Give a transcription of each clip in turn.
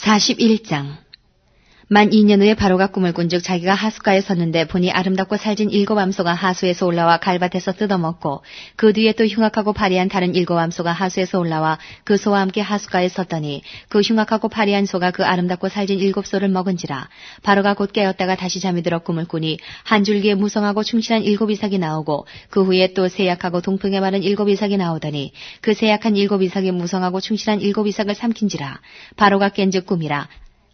41장 만 2년 후에 바로가 꿈을 꾼 즉 자기가 하숫가에 섰는데 보니 아름답고 살진 일곱 암소가 하수에서 올라와 갈밭에서 뜯어먹고 그 뒤에 또 흉악하고 파리한 다른 일곱 암소가 하수에서 올라와 그 소와 함께 하숫가에 섰더니 그 흉악하고 파리한 소가 그 아름답고 살진 일곱 소를 먹은지라 바로가 곧 깨었다가 다시 잠이 들어 꿈을 꾸니 한 줄기에 무성하고 충실한 일곱 이삭이 나오고 그 후에 또 세약하고 동풍에 마른 일곱 이삭이 나오더니 그 세약한 일곱 이삭이 무성하고 충실한 일곱 이삭을 삼킨지라 바로가 깬즉 꿈이라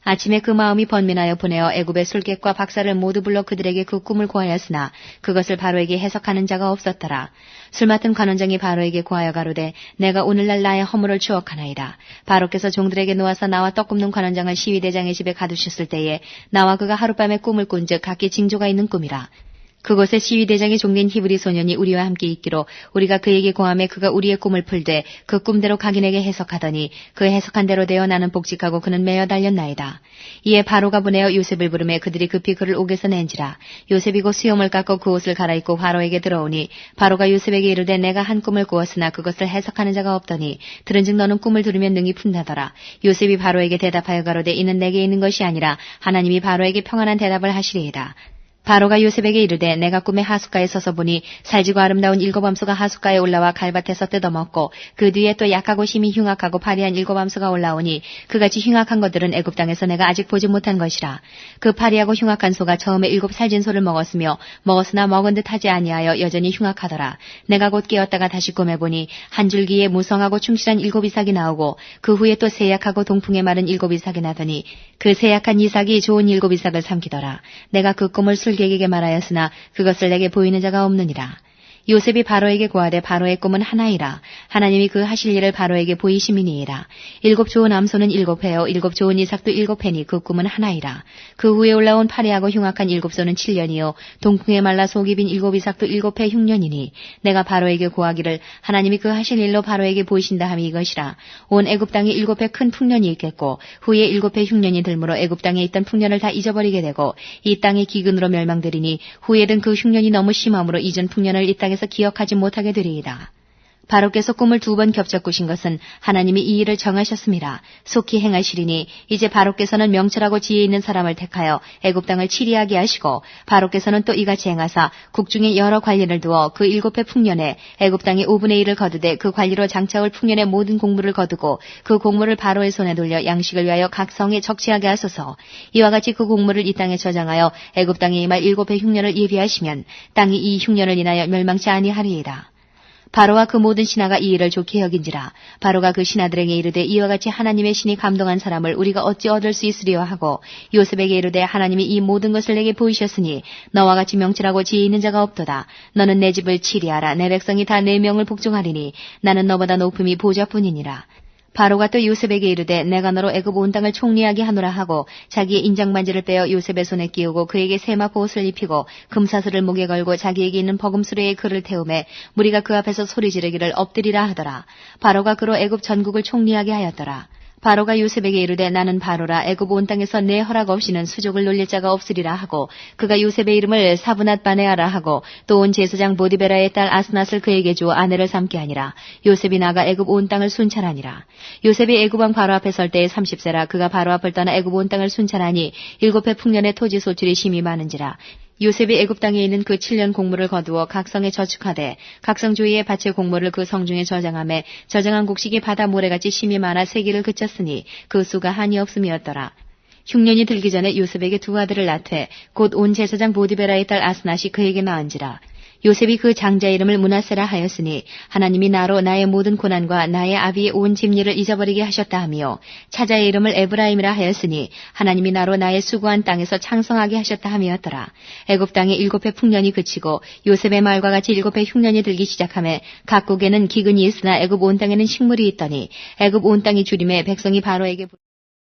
아침에 그 마음이 번민하여 보내어 애굽의 술객과 박사를 모두 불러 그들에게 그 꿈을 고하였으나 그것을 바로에게 해석하는 자가 없었더라. 술 맡은 관원장이 바로에게 고하여 가로되 내가 오늘날 나의 허물을 추억하나이다. 바로께서 종들에게 놓아서 나와 떡 굽는 관원장을 시위대장의 집에 가두셨을 때에 나와 그가 하룻밤에 꿈을 꾼즉 각기 징조가 있는 꿈이라. 그곳에 시위대장이 종된 히브리 소년이 우리와 함께 있기로 우리가 그에게 고함에 그가 우리의 꿈을 풀되 그 꿈대로 각인에게 해석하더니 그 해석한 대로 되어 나는 복직하고 그는 매어 달렸나이다. 이에 바로가 보내어 요셉을 부르매 그들이 급히 그를 옥에서 낸지라. 요셉이 곧 수염을 깎고 그 옷을 갈아입고 바로에게 들어오니 바로가 요셉에게 이르되 내가 한 꿈을 꾸었으나 그것을 해석하는 자가 없더니 들은즉 너는 꿈을 들으면 능히 푼다더라. 요셉이 바로에게 대답하여 가로되 이는 내게 있는 것이 아니라 하나님이 바로에게 평안한 대답을 하시리이다. 바로가 요셉에게 이르되 내가 꿈에 하숫가에 서서 보니 살지고 아름다운 일곱 암소가 하숫가에 올라와 갈밭에서 뜯어먹고 그 뒤에 또 약하고 심히 흉악하고 파리한 일곱 암소가 올라오니 그같이 흉악한 것들은 애굽 땅에서 내가 아직 보지 못한 것이라. 그 파리하고 흉악한 소가 처음에 일곱 살진 소를 먹었으며 먹었으나 먹은 듯 하지 아니하여 여전히 흉악하더라. 내가 곧 깨었다가 다시 꿈에 보니 한 줄기에 무성하고 충실한 일곱 이삭이 나오고 그 후에 또 세약하고 동풍에 마른 일곱 이삭이 나더니 그 세약한 이삭이 좋은 일곱 이삭을 삼키더라. 내가 그 꿈을 술 술객에게 말하였으나 그것을 내게 보이는 자가 없느니라. 요셉이 바로에게 고하되 바로의 꿈은 하나이라. 하나님이 그 하실 일을 바로에게 보이심이니이라. 일곱 좋은 암소는 일곱 회요 일곱 좋은 이삭도 일곱 회니 그 꿈은 하나이라. 그 후에 올라온 파리하고 흉악한 일곱 소는 칠년이요 동풍에 말라 속이 빈 일곱 이삭도 일곱 회 흉년이니 내가 바로에게 고하기를 하나님이 그 하실 일로 바로에게 보이신다 함이 이것이라. 온 애굽 땅에 일곱 회큰 풍년이 있겠고 후에 일곱 회 흉년이 들므로 애굽 땅에 있던 풍년을 다 잊어버리게 되고 이 땅의 기근으로 멸망되리니 후에는 그 흉년이 너무 심함으로 이전 풍년을 이 땅에 땅에서 기억하지 못하게 되리이다. 바로께서 꿈을 두 번 겹쳐 꾸신 것은 하나님이 이 일을 정하셨습니다. 속히 행하시리니 이제 바로께서는 명철하고 지혜 있는 사람을 택하여 애굽 땅을 치리하게 하시고 바로께서는 또 이같이 행하사 국중에 여러 관리를 두어 그 일곱 해 풍년에 애굽 땅의 5분의 1을 거두되 그 관리로 장차올 풍년의 모든 공물을 거두고 그 공물을 바로의 손에 돌려 양식을 위하여 각 성에 적치하게 하소서. 이와 같이 그 공물을 이 땅에 저장하여 애굽 땅에 임할 일곱 해 흉년을 예비하시면 땅이 이 흉년을 인하여 멸망치 아니하리이다. 바로와 그 모든 신하가 이 일을 좋게 여긴지라. 바로가 그 신하들에게 이르되 이와 같이 하나님의 신이 감동한 사람을 우리가 어찌 얻을 수 있으리요 하고 요셉에게 이르되 하나님이 이 모든 것을 내게 보이셨으니 너와 같이 명철하고 지혜 있는 자가 없도다. 너는 내 집을 치리하라. 내 백성이 다 내 명을 복종하리니 나는 너보다 높음이 보좌뿐이니라 바로가 또 요셉에게 이르되 내가 너로 애굽 온 땅을 총리하게 하노라 하고 자기의 인장 반지를 빼어 요셉의 손에 끼우고 그에게 세마포 옷을 입히고 금사슬을 목에 걸고 자기에게 있는 버금수레에 그를 태우매 무리가 그 앞에서 소리 지르기를 엎드리라 하더라. 바로가 그로 애굽 전국을 총리하게 하였더라. 바로가 요셉에게 이르되 나는 바로라. 애굽 온 땅에서 내 허락 없이는 수족을 놀릴 자가 없으리라 하고 그가 요셉의 이름을 사브낫 바네아라 하고 또 온 제사장 보디베라의 딸 아스낫을 그에게 주어 아내를 삼게 하니라. 요셉이 나가 애굽 온 땅을 순찰하니라. 요셉이 애굽 왕 바로 앞에 설 때에 30세라 그가 바로 앞을 떠나 애굽 온 땅을 순찰하니 일곱 해 풍년의 토지 소출이 심히 많은지라 요셉이 애굽 땅에 있는 그 7년 공물을 거두어 각성에 저축하되 각성 주위에 밭의 공물을 그 성중에 저장함에 저장한 곡식이 바다 모래같이 심이 많아 세기를 그쳤으니 그 수가 한이 없음이었더라. 흉년이 들기 전에 요셉에게 두 아들을 낳되 곧 온 제사장 보디베라의 딸 아스낫이 그에게 낳은지라. 요셉이 그 장자 이름을 문하세라 하였으니 하나님이 나로 나의 모든 고난과 나의 아비의 온 집리를 잊어버리게 하셨다 하며 차자의 이름을 에브라임이라 하였으니 하나님이 나로 나의 수고한 땅에서 창성하게 하셨다 함이었더라. 애굽 땅에 일곱 해 풍년이 그치고 요셉의 말과 같이 일곱 해 흉년이 들기 시작함에 각국에는 기근이 있으나 애굽 온 땅에는 식물이 있더니 애굽 온 땅이 주림에 백성이 바로에게